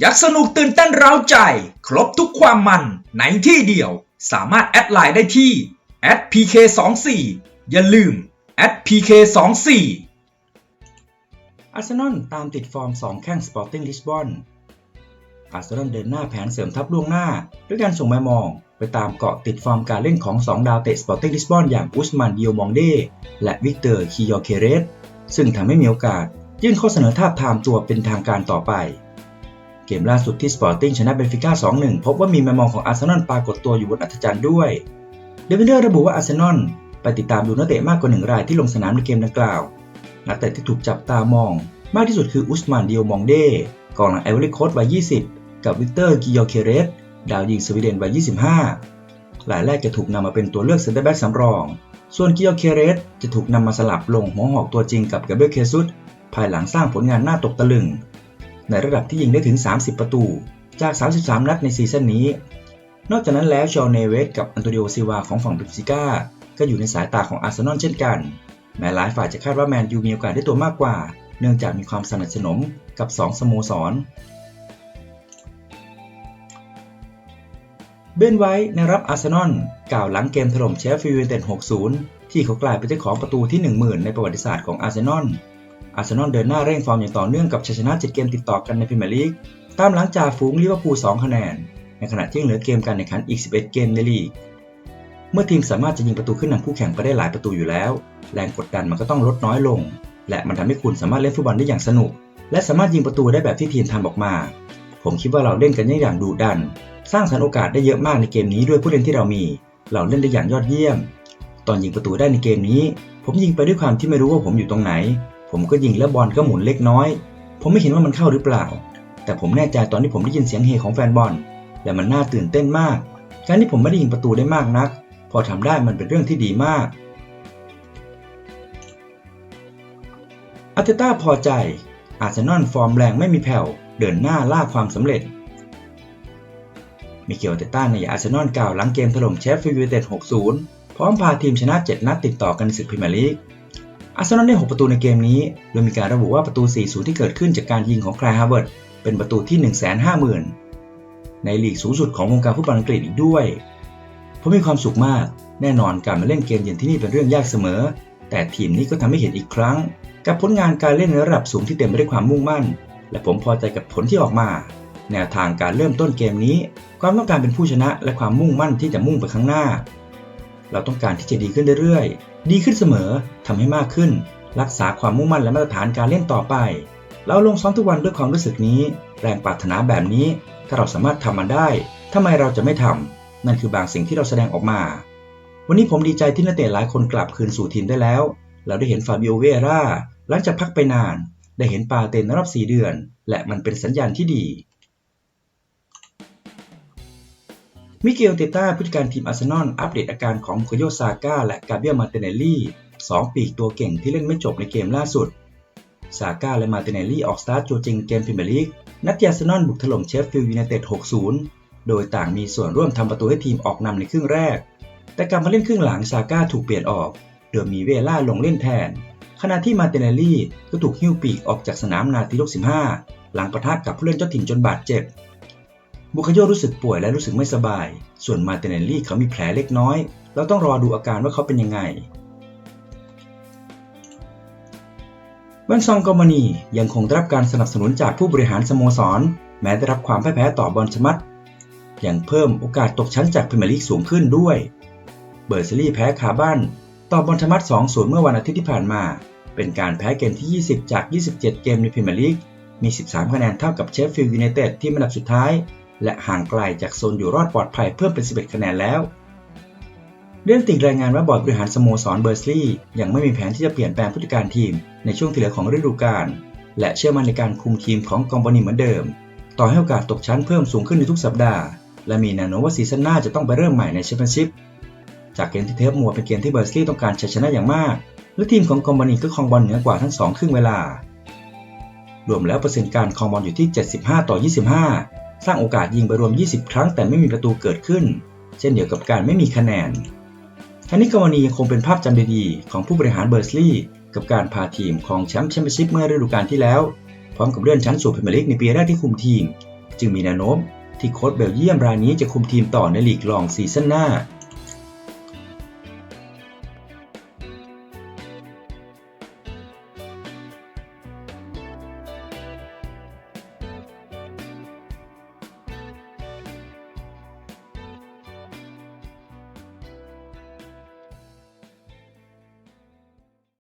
อยากสนุกตื่นเต้นเร้าใจ ครบทุกความมันในที่เดียว สามารถแอดไลน์ได้ที่ @pk24 อย่าลืม @pk24 อาร์เซนอลตามติดฟอร์ม 2 แข้งสปอร์ติ้งลิสบอนอาร์เซนอลเดินหน้าแผนเสริมทัพล่วงหน้า ด้วยการส่งแมมอง ไปตามเกาะติดฟอร์มการเล่นของ 2 ดาวเตะสปอร์ติ้งลิสบอนอย่างอุสมันดิโอมองเดและวิกเตอร์คิยอเคเรสซึ่งทำให้มีโอกาสยื่นข้อเสนอทาบทามตัวเป็นทางการต่อไป เกมล่าสุดที่สปอร์ติ้งชนะเบนฟิก้า 2-1 พบว่ามีแมมองของอาร์เซนอลปรากฏตัวอยู่บนอัธจันทร์ด้วย เดวินเดอร์ระบุว่าอาร์เซนอลไปติดตามดูนักเตะมากกว่าหนึ่งรายที่ลงสนามในเกมดังกล่าว นักเตะที่ถูกจับตามอง มากที่สุดคืออุสมานเดิโอมองเด้กองหลังไอวอรี่โคสต์วัย 20 กับวิกเตอร์กิยอเคเรสดาวยิงสวีเดนวัย 25 หลายแรกจะถูกนำมาเป็นตัวเลือกเซนเตอร์แบ็กสำรอง ส่วนกิยอเคเรสจะถูกนำมาสลับลงหัวหอกตัวจริงกับกาเบรียลเคซุสภายหลังสร้างผลงานน่าตกตะลึง ในระดับที่ยิงได้ถึง 30 ประตู จาก 33 นัดในซีซั่นนี้ นอกจากนั้นแล้วชอเนเวสกับอันโตนิโอซิวาของฝั่งเบนฟิก้าก็อยู่ในสายตาของอาร์เซนอลเช่นกัน แม้หลายฝ่ายจะคาดว่าแมนยูมีโอกาสได้ตัวมากกว่า เนื่องจากมีความสนิทสนมกับ 2 สโมสร เบนไว้ในรับอาร์เซนอลกล่าวหลังเกมถล่มเชฟฟิลด์ยูไนเต็ด 6-0 ที่เขากลายเป็นเจ้าของประตูที่ 10,000 ในประวัติศาสตร์ของอาร์เซนอล อาร์เซนอลเดินหน้าเร่งฟอร์มอย่างต่อเนื่องกับชัยชนะ7เกมติดต่อกันในพรีเมียร์ลีก ตามหลังจากฝูงลิเวอร์พูล2คะแนน ในขณะที่เหลือเกมการแข่งขันอีก 11 เกมในลีก เมื่อทีมสามารถจะยิงประตูขึ้นนำคู่แข่งไปได้หลายประตูอยู่แล้ว แรงกดดันมันก็ต้องลดน้อยลง และมันทำให้คุณสามารถเล่นฟุตบอลได้อย่างสนุก และสามารถยิงประตูได้แบบที่ทีมทำออกมา ผมคิดว่าเราเล่นกันอย่างดุดัน สร้างสรรค์โอกาสได้เยอะมากในเกมนี้ด้วยผู้เล่นที่เรามี เราเล่นได้อย่างยอดเยี่ยม ตอนยิงประตูได้ในเกมนี้ ผมยิงไปด้วยความที่ไม่รู้ว่าผมอยู่ตรงไหน ผมก็ยิงแล้วบอลก็หมุนเล็กน้อย ผมไม่เห็นว่ามันเข้าหรือเปล่า แต่ผมแน่ใจตอนที่ผมได้ยินเสียงเฮของแฟนบอล และมันน่าตื่นเต้นมาก การที่ผมไม่ได้ยิงประตูได้มากนัก พอทำได้มันเป็นเรื่องที่ดีมากอาร์เตต้าพอใจ อาร์เซนอลฟอร์มแรงไม่มีแผ่ว เดินหน้าล่าความสำเร็จ มิเกลเตต้าในอาร์เซนอลกล่าวหลังเกมถล่มเชฟฟิลด์ยูไนเต็ด 6-0 พร้อมพาทีมชนะ 7 นัดติดต่อกันในศึกพรีเมียร์ลีก อาร์เซนอลได้ 6 ประตูในเกมนี้ โดยมีการระบุว่าประตู 4-0 ที่เกิดขึ้นจากการยิงของคลายฮาร์เวิร์ดเป็นประตูที่ 150,000 ในลีกสูงสุดของวงการฟุตบอลอังกฤษอีกด้วย ผมมีความสุขมาก แน่นอนการมาเล่นเกมเยือนที่นี่เป็นเรื่องยากเสมอ แต่ทีมนี้ก็ทำให้เห็นอีกครั้ง กับผลงานการเล่นในระดับสูงที่เต็มไปด้วยความมุ่งมั่น และผมพอใจกับผลที่ออกมา แนวทางการเริ่มต้นเกมนี้ ความต้องการเป็นผู้ชนะและความมุ่งมั่นที่จะมุ่งไปข้างหน้า เราต้องการที่จะดีขึ้นเรื่อยๆ ดีขึ้นเสมอทำให้มากขึ้น รักษาความมุ่งมั่นและมาตรฐานการเล่นต่อไป เราลงซ้อมทุกวันด้วยความรู้สึกนี้ แรงปรารถนาแบบนี้ ถ้าเราสามารถทำมันได้ทำไมเราจะไม่ทำนั่นคือบางสิ่งที่เราแสดงออกมา วันนี้ผมดีใจที่นักเตะหลายคนกลับคืนสู่ทีมได้แล้ว เราได้เห็นฟาบิโอเวร่าหลังจากพักไปนาน ได้เห็นปาเตนในรอบ 4 เดือน และมันเป็นสัญญาณที่ดี มิเกลเตต้าผู้จัดการทีมอาร์เซนอลอัปเดตอาการของโคโยซาก้าและกาเบียลมาเตเนลลี่สองปีกตัวเก่งที่เล่นไม่จบในเกมล่าสุด ซาก้าและมาเตเนลลี่ออกสตาร์ทตัวจริงเกมพรีเมียร์ลีก นัดที่อาร์เซนอลบุกถล่มเชฟฟิลด์ยูไนเต็ด 6-0 โดยต่างมีส่วนร่วมทำประตูให้ทีมออกนำในครึ่งแรก แต่การมาเล่นครึ่งหลังซาก้าถูกเปลี่ยนออก โดยมีเวล่าลงเล่นแทน ขณะที่มาเตเนลลี่ก็ถูกหิ้วปีกออกจากสนามนาทีลบ15 หลังปะทะกับผู้เล่นเจ้าถิ่นจนบาดเจ็บ บุคโยรู้สึกป่วยและรู้สึกไม่สบาย ส่วนมาเตเนลลี่เขามีแผลเล็กน้อย เราต้องรอดูอาการว่าเขาเป็นยังไงแวนซองกอมานียังคงได้รับการสนับสนุนจากผู้บริหารสโมสร แม้ได้รับความพ่ายแพ้ต่อบอลชมัดยังเพิ่มโอกาสตกชั้นจากพรีเมียร์ลีกสูงขึ้นด้วย เบอร์ซิลี่แพ้คาบ้านต่อบอลชมัด2-0เมื่อวันอาทิตย์ที่ผ่านมา เป็นการแพ้เกมที่ 20 จาก 27 เกมในพรีเมียร์ลีกมี 13 คะแนนเท่ากับเชฟฟิลด์ยูไนเต็ดที่อันดับสุดท้าย และห่างไกลจากโซนอยู่รอดปลอดภัยเพิ่มเป็น 11 คะแนนแล้ว เรื่องติ่งรายงานว่าบอร์ดบริหารสโมสรเบอร์ซลีย์ยังไม่มีแผนที่จะเปลี่ยนแปลงผู้จัดการทีมในช่วงที่เหลือของฤดูกาลและเชื่อมั่นในการคุมทีมของกองบอนีเหมือนเดิม ต่อให้โอกาสตกชั้นเพิ่มสูงขึ้นในทุกสัปดาห์ และมีแนวโน้มว่าซีซั่นหน้าจะต้องไปเริ่มใหม่ในแชมเปี้ยนชิพจากเกมที่เทปมัวเป็นเกมที่เบอร์สลีย์ต้องการชัยชนะอย่างมาก และทีมของกองบอนีก็ครองบอลเหนือกว่าทั้งสองครึ่งเวลา รวมแล้วเปอร์เซ็นต์การครองบอลอยู่ที่ 75 ต่อ 25 สร้างโอกาสยิงไปรวม 20 ครั้งแต่ไม่มีประตูเกิดขึ้น เช่นเดียวกับการไม่มีคะแนนทันนี้กรณียังคงเป็นภาพจำดีๆ ของผู้บริหารเบอร์สลีย์กับการพาทีมของแชมป์แชมเปี้ยนชิพเมื่อฤดูกาลที่แล้ว พร้อมกับเลื่อนชั้นสู่พรีเมียร์ลีกในปีแรกที่คุมทีม จึงมีแนวโน้มที่โค้ชเบลเยียมรายนี้จะคุมทีมต่อในลีกรองซีซั่นหน้า